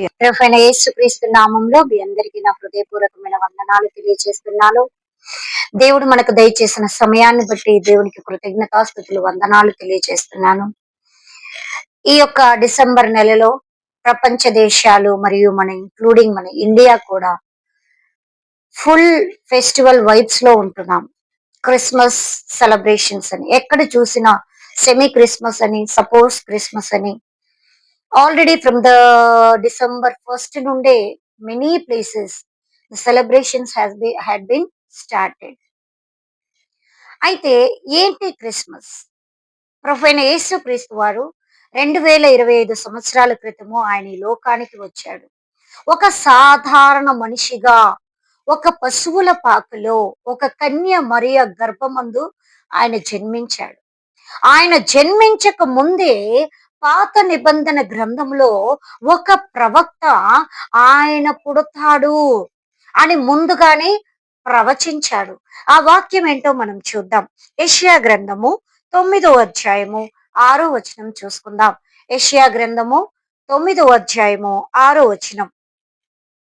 ప్రొఫైన యేసుక్రీస్తు నామంలో మీ అందరికీ నా హృదయపూర్వకమైన వందనాలు తెలియజేస్తున్నాను. దేవుడు మనకు దయచేసిన సమయాన్ని బట్టి దేవునికి కృతజ్ఞతాస్థుతులు వందనాలు తెలియజేస్తున్నాను. ఈ యొక్క డిసెంబర్ నెలలో ప్రపంచ దేశాలు మరియు మన ఇంక్లూడింగ్ మన ఇండియా కూడా ఫుల్ ఫెస్టివల్ వైబ్స్లో ఉంటున్నాం. క్రిస్మస్ సెలబ్రేషన్స్ అని ఎక్కడ చూసినా సెమీ క్రిస్మస్ అని సపోజ్ క్రిస్మస్ అని already from the December first నుండే many places celebrations has be had been started అయితే ఏంటి క్రిస్మస్? ప్రొఫైన యేసు క్రీస్తు వారు రెండు వేల ఇరవై ఐదు సంవత్సరాల క్రితము ఆయన ఈ లోకానికి వచ్చాడు. ఒక సాధారణ మనిషిగా ఒక పశువుల పాకలో ఒక కన్య మరియ గర్భమందు ఆయన జన్మించాడు. ఆయన జన్మించక ముందే పాత నిబంధన గ్రంథంలో ఒక ప్రవక్త ఆయన పుడతాడు అని ముందుగానే ప్రవచించాడు. ఆ వాక్యం ఏంటో మనం చూద్దాం. ఏషియా గ్రంథము తొమ్మిదో అధ్యాయము ఆరో వచనం చూసుకుందాం. ఏషియా గ్రంథము తొమ్మిదో అధ్యాయము ఆరో వచనం.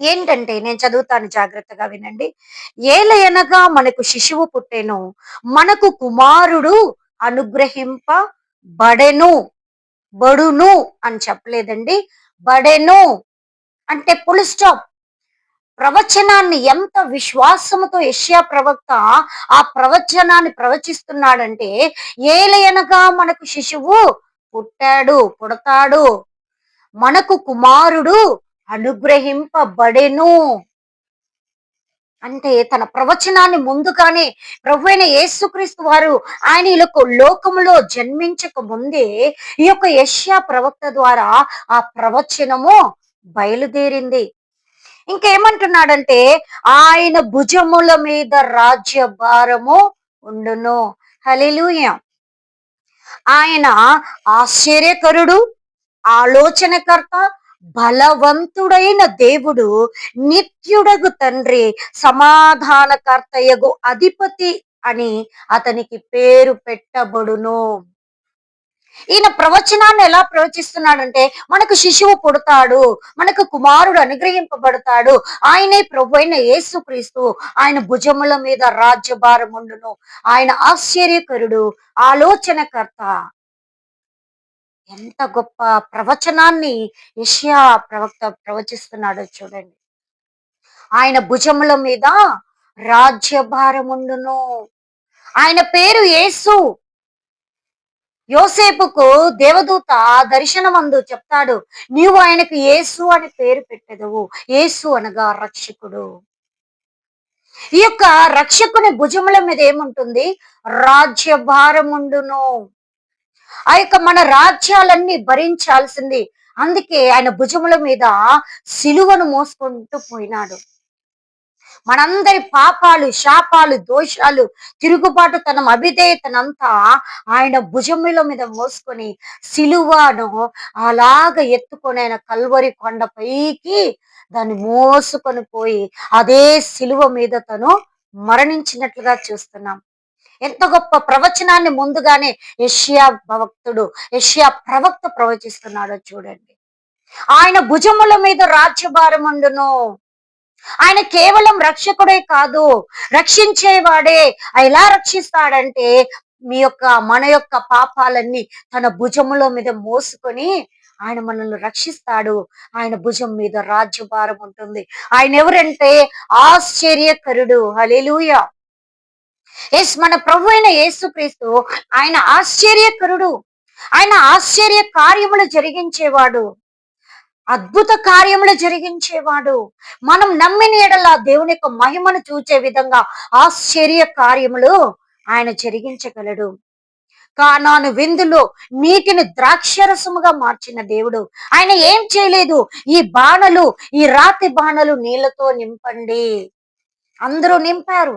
ఏంటంటే నేను చదువుతాను జాగ్రత్తగా వినండి. ఏలయనగా మనకు శిశువు పుట్టెను మనకు కుమారుడు అనుగ్రహింప బడును అని చెప్పలేదండి. బడెను అంటే పుల్ స్టాప్ ప్రవచనాన్ని ఎంత విశ్వాసముతో యష్యా ప్రవక్త ఆ ప్రవచనాన్ని ప్రవచిస్తున్నాడంటే ఏలయనగా మనకు శిశువు పుట్టాడు పుడతాడు. మనకు కుమారుడు అనుగ్రహింపబడెను. అంటే తన ప్రవచనాన్ని ముందుగానే ప్రభు అయిన యేసుక్రీస్తు వారు ఆయన ఈ యొక్క లోకములో జన్మించక ముందే ఈ యొక్క యష్యా ప్రవక్త ద్వారా ఆ ప్రవచనము బయలుదేరింది. ఇంకేమంటున్నాడంటే ఆయన భుజముల మీద రాజ్య భారము ఉండును. హలిలుయ ఆయన ఆశ్చర్యకరుడు ఆలోచనకర్త బలవంతుడైన దేవుడు నిత్యుడగు తండ్రి సమాధానకర్తయగు అధిపతి అని అతనికి పేరు పెట్టబడును. ఈయన ప్రవచనాన్ని ఎలా ప్రవచిస్తున్నాడంటే మనకు శిశువు పుడతాడు మనకు కుమారుడు అనుగ్రహింపబడతాడు ఆయనే ప్రభు అయిన యేసుక్రీస్తు ఆయన భుజముల మీద రాజ్యభారం ఉండును ఆయన ఆశ్చర్యకరుడు ఆలోచనకర్త. ఎంత గొప్ప ప్రవచనాన్ని యష్యా ప్రవక్త ప్రవచిస్తున్నాడో చూడండి. ఆయన భుజముల మీద రాజ్యభారముండును. ఆయన పేరు యేసు. యోసేపుకు దేవదూత దర్శనమందు చెప్తాడు నీవు ఆయనకు యేసు అని పేరు పెట్టెదవు. యేసు అనగా రక్షకుడు. ఈ యొక్క రక్షకుని భుజముల మీద ఏముంటుంది? రాజ్యభారముండును. ఆ యొక్క మన రాజ్యాలన్నీ భరించాల్సింది. అందుకే ఆయన భుజముల మీద సిలువను మోసుకుంటూ పోయినాడు. మనందరి పాపాలు శాపాలు దోషాలు తిరుగుబాటు తనం అభిధేయతనంతా ఆయన భుజముల మీద మోసుకొని సిలువను అలాగ ఎత్తుకొని ఆయన కల్వరి కొండ పైకి దాన్ని మోసుకొని పోయి అదే సిలువ మీద తను మరణించినట్లుగా చూస్తున్నాం. ఎంత గొప్ప ప్రవచనాన్ని ముందుగానే యష్యా భవక్తుడు యష్యా ప్రవక్త ప్రవచిస్తున్నాడో చూడండి. ఆయన భుజముల మీద రాజ్యభారం ఉండును ఆయన కేవలం రక్షకుడే కాదు రక్షించేవాడే. ఎలా రక్షిస్తాడంటే మీ యొక్క మన యొక్క పాపాలన్నీ తన భుజముల మీద మోసుకొని ఆయన మనల్ని రక్షిస్తాడు. ఆయన భుజం మీద రాజ్యభారం ఉంటుంది. ఆయన ఎవరంటే ఆశ్చర్యకరుడు. హలేలుయా ఎస్ మన ప్రభు అయిన యేసుక్రీస్తు ఆయన ఆశ్చర్యకరుడు. ఆయన ఆశ్చర్య కార్యములు జరిగించేవాడు. అద్భుత కార్యములు జరిగించేవాడు. మనం నమ్మిన ఎడలా దేవుని యొక్క మహిమను చూచే విధంగా ఆశ్చర్య కార్యములు ఆయన జరిగించగలడు. కానాను విందులో నీటిని ద్రాక్షరసముగా మార్చిన దేవుడు. ఆయన ఏం చేయలేదు? ఈ బాణలు ఈ రాతి బాణలు నీళ్ళతో నింపండి. అందరూ నింపారు.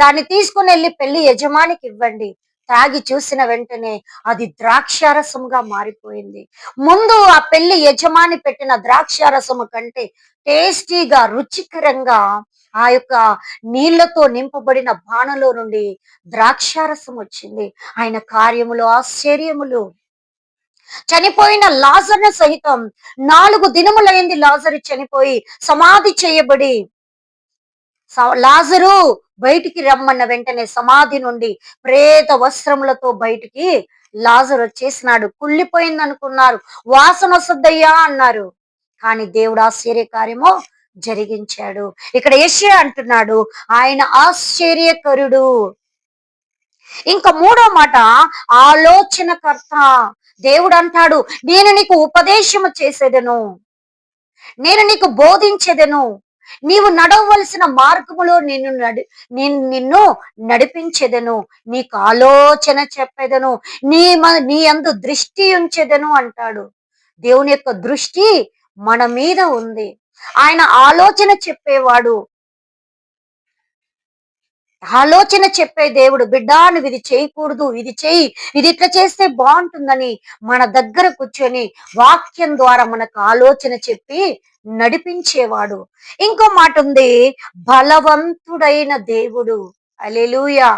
దాన్ని తీసుకుని వెళ్ళి పెళ్ళి యజమానికి ఇవ్వండి. తాగి చూసిన వెంటనే అది ద్రాక్షారసముగా మారిపోయింది. ముందు ఆ పెళ్ళి యజమాని పెట్టిన ద్రాక్షారసము కంటే టేస్టీగా రుచికరంగా ఆ యొక్క నీళ్ళతో నింపబడిన బాణలో నుండి ద్రాక్షారసం వచ్చింది. ఆయన కార్యములు ఆశ్చర్యములు. చనిపోయిన లాజర్ను సహితం నాలుగు దినములైంది లాజరు చనిపోయి సమాధి చేయబడి లాజరు బయటికి రమ్మన్న వెంటనే సమాధి నుండి ప్రేత వస్త్రములతో బయటికి లాజరు వచ్చేసినాడు. కుళ్ళిపోయింది అనుకున్నారు వాసన వస్తుందయ్యా అన్నారు. కానీ దేవుడు ఆశ్చర్యకార్యము జరిగించాడు. ఇక్కడ యెషయా అంటున్నాడు ఆయన ఆశ్చర్యకరుడు. ఇంకా మూడో మాట ఆలోచనకర్త. దేవుడు అంటాడు నేను నీకు ఉపదేశము చేసేదను. నేను నీకు బోధించేదను. నీవు నడవలసిన మార్గములో నిన్ను నడి నేను నిన్ను నడిపించేదను. నీకు ఆలోచన చెప్పేదను. నీ మ- నీ అందు దృష్టి ఉంచేదను అంటాడు. దేవుని యొక్క దృష్టి మన మీద ఉంది. ఆయన ఆలోచన చెప్పేవాడు. ఆలోచన చెప్పే దేవుడు బిడ్డా నువ్వు ఇది చేయకూడదు ఇది చెయ్యి ఇది ఇట్లా చేస్తే బాగుంటుందని మన దగ్గర కూర్చొని వాక్యం ద్వారా మనకు ఆలోచన చెప్పి నడిపించేవాడు. ఇంకో మాట ఉంది బలవంతుడైన దేవుడు. అలెలుయా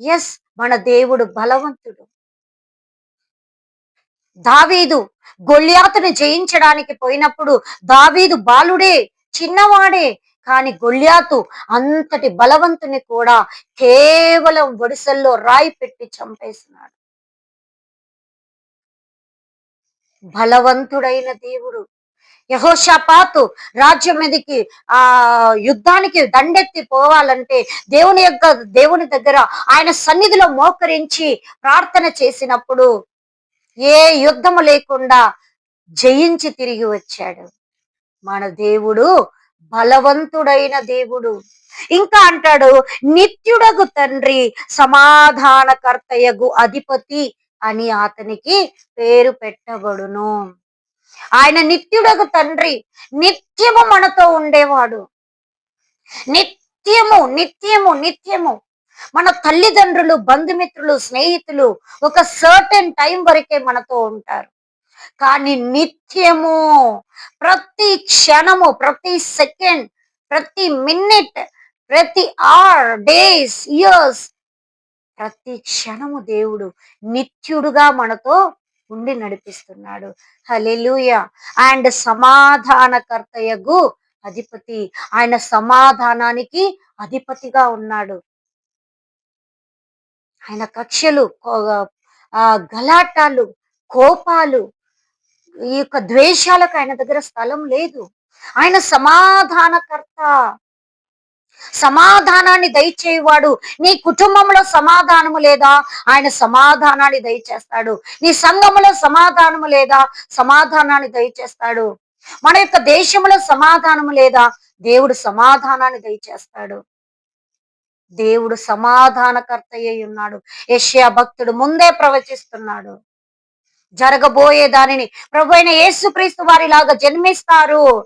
ఎస్ మన దేవుడు బలవంతుడు. దావీదు గొల్యాతును జయించడానికి పోయినప్పుడు దావీదు బాలుడే చిన్నవాడే కానీ గొల్యాతు అంతటి బలవంతుని కూడా కేవలం ఒడిసల్లో రాయి పెట్టి చంపేసినాడు. బలవంతుడైన దేవుడు యహోషాపాతు రాజ్యం మీదకి ఆ యుద్ధానికి దండెత్తి పోవాలంటే దేవుని యొక్క దేవుని దగ్గర ఆయన సన్నిధిలో మోకరించి ప్రార్థన చేసినప్పుడు ఏ యుద్ధము లేకుండా జయించి తిరిగి వచ్చాడు. మన దేవుడు బలవంతుడైన దేవుడు. ఇంకా అంటాడు నిత్యుడగు తండ్రి సమాధానకర్తయగు అధిపతి అని అతనికి పేరు పెట్టబడును. ఆయన నిత్యుడగు తండ్రి నిత్యము మనతో ఉండేవాడు. నిత్యము నిత్యము నిత్యము. మన తల్లిదండ్రులు బంధుమిత్రులు స్నేహితులు ఒక సర్టెన్ టైం వరకే మనతో ఉంటారు. కానీ నిత్యము ప్రతి క్షణము ప్రతి సెకండ్ ప్రతి మినిట్ ప్రతి ఆర్ డేస్ ఇయర్స్ ప్రతి క్షణము దేవుడు నిత్యుడుగా మనతో ఉండి నడిపిస్తున్నాడు. హలెలుయ అండ్ సమాధానకర్తయగు అధిపతి. ఆయన సమాధానానికి అధిపతిగా ఉన్నాడు. ఆయన కక్షలు కో- గలాటాలు కోపాలు ఈ యొక్క ద్వేషాలకు ఆయన దగ్గర స్థలం లేదు. ఆయన సమాధానకర్త. సమాధానాన్ని దయచేయవాడు. నీ కుటుంబంలో సమాధానము లేదా? ఆయన సమాధానాన్ని దయచేస్తాడు. నీ సంఘములో సమాధానము లేదా? సమాధానాన్ని దయచేస్తాడు. మన యొక్క దేశంలో సమాధానము లేదా? దేవుడు సమాధానాన్ని దయచేస్తాడు. దేవుడు సమాధానకర్త అయి ఉన్నాడు. యష్యా భక్తుడు ముందే ప్రవచిస్తున్నాడు. జరగబోయే దానిని. ప్రభు అయిన యేసుక్రీస్తు వారిలాగా జన్మిస్తారు.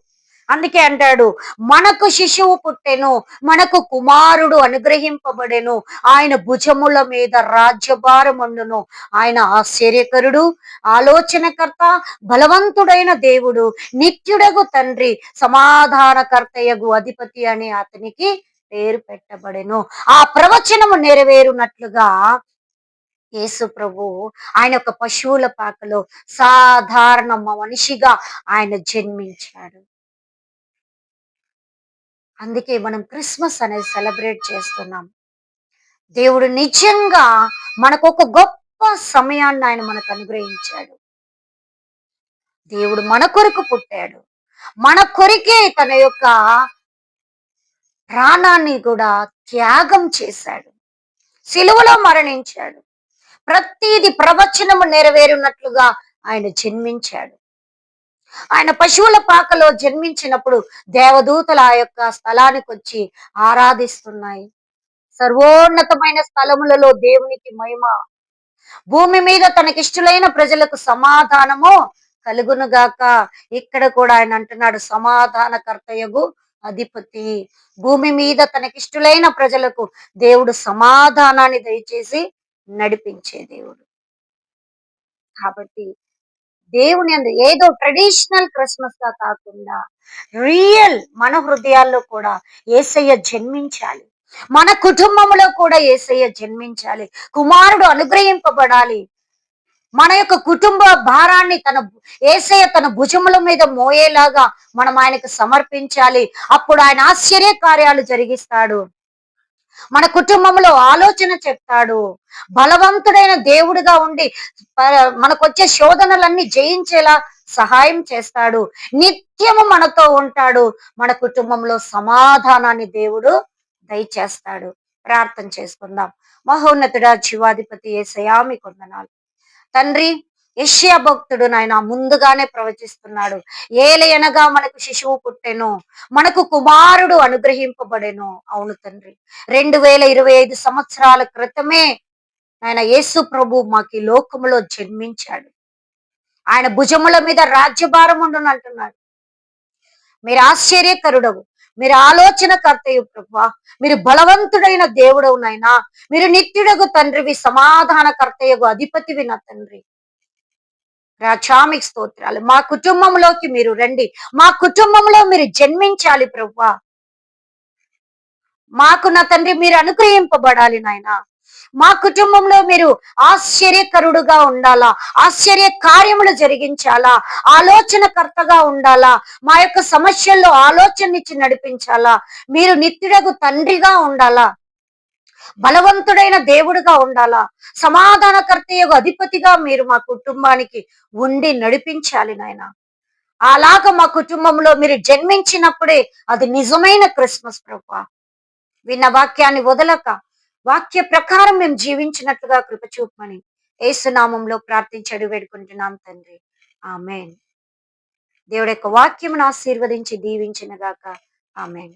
అందుకే అంటాడు మనకు శిశువు పుట్టెను మనకు కుమారుడు అనుగ్రహింపబడెను. ఆయన భుజముల మీద రాజ్యభారముండును ఆయన ఆశ్చర్యకరుడు ఆలోచనకర్త బలవంతుడైన దేవుడు. నిత్యుడగు తండ్రి సమాధానకర్తయగు అధిపతి అని అతనికి పేరు పెట్టబడెను. ఆ ప్రవచనము నెరవేరునట్లుగా యేసు ప్రభు ఆయన ఒక పశువుల పాకలో సాధారణ మనిషిగా ఆయన జన్మించాడు. అందుకే మనం క్రిస్మస్ అనేది సెలబ్రేట్ చేస్తున్నాం. దేవుడు నిజంగా మనకు ఒక గొప్ప సమయాన్ని ఆయన మనకు అనుగ్రహించాడు. దేవుడు మన కొరకు పుట్టాడు. మన కొరికే తన యొక్క ప్రాణాన్ని కూడా త్యాగం చేశాడు. సిలువలో మరణించాడు. ప్రతిది ప్రవచనము నెరవేరున్నట్లుగా ఆయన జన్మించాడు. ఆయన పశువుల పాకలో జన్మించినప్పుడు దేవదూతలు ఆ యొక్క స్థలానికి వచ్చి ఆరాధిస్తున్నాయి. సర్వోన్నతమైన స్థలములలో దేవునికి మహిమ. భూమి మీద తనకిష్టులైన ప్రజలకు సమాధానము కలుగునుగాక. ఇక్కడ కూడా ఆయన అంటున్నాడు సమాధానకర్తయగు అధిపతి. భూమి మీద తనకిష్టులైన ప్రజలకు దేవుడు సమాధానాన్ని దయచేసి నడిపించే దేవుడు. కాబట్టి దేవుని అందు ఏదో ట్రెడిషనల్ క్రిస్మస్గా కాకుండా రియల్ మన హృదయాల్లో కూడా ఏసయ్య జన్మించాలి. మన కుటుంబంలో కూడా ఏసయ్య జన్మించాలి. కుమారుడు అనుగ్రహింపబడాలి. మన యొక్క కుటుంబ భారాన్ని తన ఏసయ్య తన భుజముల మీద మోయేలాగా మనం ఆయనకు సమర్పించాలి. అప్పుడు ఆయన ఆశ్చర్య కార్యాలు జరిగిస్తాడు. మన కుటుంబంలో ఆలోచన చెప్తాడు. బలవంతుడైన దేవుడిగా ఉండి మనకొచ్చే శోధనలన్నీ జయించేలా సహాయం చేస్తాడు. నిత్యము మనతో ఉంటాడు. మన కుటుంబంలో సమాధానాన్ని దేవుడు దయచేస్తాడు. ప్రార్థన చేసుకుందాం. మహోన్నతుడ జీవాధిపతి ఏసయా సయామి కొందనాలు తండ్రి యష్యా భక్తుడు నాయన ముందుగానే ప్రవచిస్తున్నాడు. ఏలయనగా మనకు శిశువు పుట్టెను మనకు కుమారుడు అనుగ్రహింపబడెను. అవును తండ్రి. రెండు వేల ఇరవై ఐదు సంవత్సరాల క్రితమే ఆయన యేసు ప్రభు మాకు ఈ లోకములో జన్మించాడు. ఆయన భుజముల మీద రాజ్యభారం ఉండును అంటున్నాడు. మీరు ఆశ్చర్యకరుడవు. మీరు ఆలోచన కర్తయు ప్రభా. మీరు బలవంతుడైన దేవుడవు నాయనా. మీరు నిత్యుడగు తండ్రివి సమాధాన కర్తయ్యగు అధిపతివి నా తండ్రి. రాచామిక్ స్తోత్రాలు. మా కుటుంబంలోకి మీరు రండి. మా కుటుంబంలో మీరు జన్మించాలి ప్రభు మాకు నా తండ్రి మీరు అనుగ్రహింపబడాలి నాయన. మా కుటుంబంలో మీరు ఆశ్చర్యకరుడుగా ఉండాలా? ఆశ్చర్య కార్యములు జరిగించాలా? ఆలోచనకర్తగా ఉండాలా? మా యొక్క సమస్యల్లో ఆలోచన ఇచ్చి నడిపించాలా? మీరు నిత్యుడకు తండ్రిగా ఉండాలా? బలవంతుడైన దేవుడిగా ఉండాలా? సమాధానకర్త యొక్క అధిపతిగా మీరు మా కుటుంబానికి ఉండి నడిపించాలి నాయన. అలాగ మా కుటుంబంలో మీరు జన్మించినప్పుడే అది నిజమైన క్రిస్మస్ ప్రభా. విన్న వాక్యాన్ని వదలక వాక్య ప్రకారం మేము జీవించినట్లుగా కృప చూపమని ఏసునామంలో ప్రార్థించడు వేడుకుంటున్నాం తండ్రి. ఆమెన్. దేవుడి యొక్క వాక్యమును ఆశీర్వదించి దీవించినగాక. ఆమెన్.